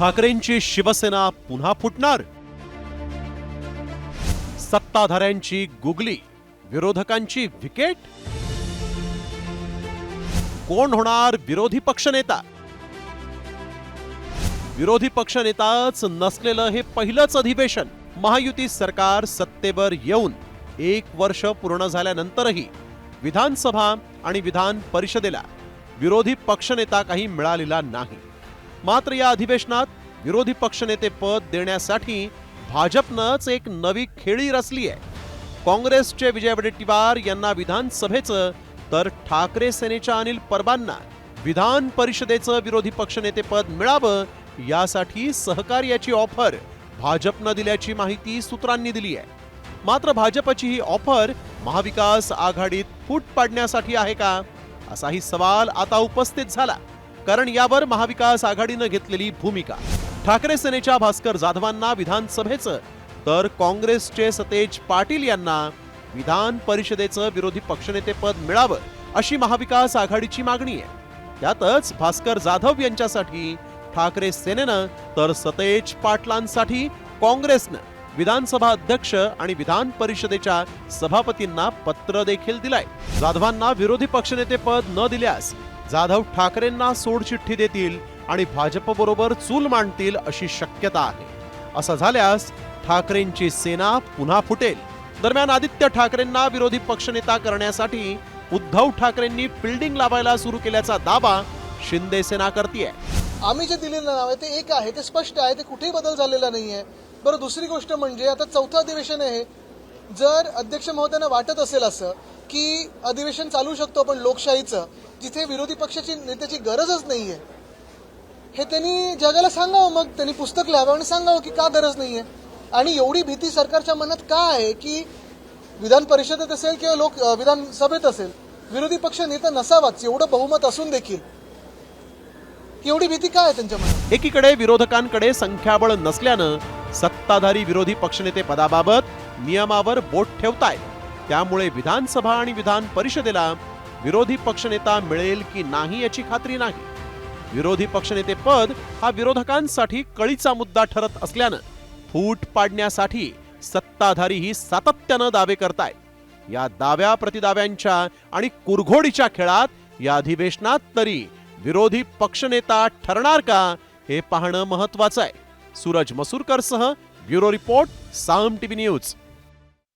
ठाकरेंची शिवसेना पुन्हा फुटणार? सत्ताधाऱ्यांची गुगली विरोधकांची विकेट? कोण होणार विरोधी पक्षनेता विरोधी पक्षनेताच नसलेलं हे पहिलंच अधिवेशन. महायुती सरकार सत्तेवर येऊन एक वर्ष पूर्ण झाल्यानंतरही विधानसभा आणि विधान परिषदेला विरोधी पक्षनेता काही मिळालेला नाही. मात्र या अधिवेशनात विरोधी पक्षनेते पद देण्यासाठी भाजपनंच एक नवी खेळी रचली आहे. काँग्रेसचे विजय वडेट्टीवार यांना विधानसभेचं तर ठाकरे सेनेच्या अनिल परबांना विधान परिषदेचं विरोधी पक्षनेतेपद मिळावं यासाठी सहकार्याची ऑफर भाजपनं दिल्याची माहिती सूत्रांनी दिली आहे. मात्र भाजपची ही ऑफर महाविकास आघाडीत फूट पाडण्यासाठी आहे का? असाही सवाल आता उपस्थित झाला. कारण यावर महाविकास आघाडीनं घेतलेली भूमिका. ठाकरे सेनेच्या भास्कर जाधवांना विधानसभेचं तर काँग्रेसचे सतेज पाटील यांना विधान परिषदेचं विरोधी पक्षनेतेपद मिळावं अशी महाविकास आघाडीची मागणी आहे. त्यातच भास्कर जाधव यांच्यासाठी ठाकरे सेनेनं तर सतेज पाटलांसाठी काँग्रेसनं विधानसभा अध्यक्ष आणि विधान परिषदेच्या सभापतींना पत्र देखील दिलाय. जाधवांना विरोधी पक्षनेते पद न दिल्यास जाधव ठाकरेंना सोडचिठ्ठी देतील आणि भाजपबरोबर चूल मांडतील अशी शक्यता आहे. असं झाल्यास ठाकरेंची सेना पुन्हा फुटेल. दरम्यान आदित्य ठाकरेंना विरोधी पक्षनेता करण्यासाठी उद्धव ठाकरेंनी फिल्डिंग लावायला सुरू केल्याचा दावा शिंदे सेना करतीये. आम्ही जे दिलेलं नाव आहे ते एक आहे ते स्पष्ट आहे ते कुठेही बदल झालेला नाही आहे बरं दुसरी गोष्ट म्हणजे आता चौथं अधिवेशन आहे. जर अध्यक्ष महोदयांना वाटत असेल असं की अधिवेशन चालू शकतो आपण लोकशाहीचं जिथे विरोधी पक्षाची नेत्याची गरजच नाहीये. हे त्यांनी जगाला सांगावं मग त्यांनी पुस्तक लिहावं आणि सांगावं की का गरज नाहीये. आणि एवढी भीती सरकारच्या मनात का आहे की विधान परिषदेत असेल किंवा लोक विधानसभेत असेल विरोधी पक्ष नेता नसावाच एवढं बहुमत असून देखील. एवढी भीती काय आहे त्यांच्या मनात? एकीकडे विरोधकांकडे संख्याबळ नसल्यानं सत्ताधारी विरोधी पक्षनेते पदाबाबत नियमावर बोट ठेवतायत. त्यामुळे विधानसभा आणि विधान परिषदेला विरोधी पक्षनेता मिळेल की नाही याची खात्री नाही. विरोधी पक्षनेते पद हा विरोधकांसाठी कळीचा मुद्दा ठरत असल्यानं फूट पाडण्यासाठी सत्ताधारीही सातत्यानं दावे करतायत या दाव्या प्रतिदाव्यांच्या आणि कुरघोडीच्या खेळात या अधिवेशनात तरी विरोधी पक्षनेता ठरणार का हे पाहणं महत्वाचं आहे. Suraj मसूरकरसह bureau report Saam TV news.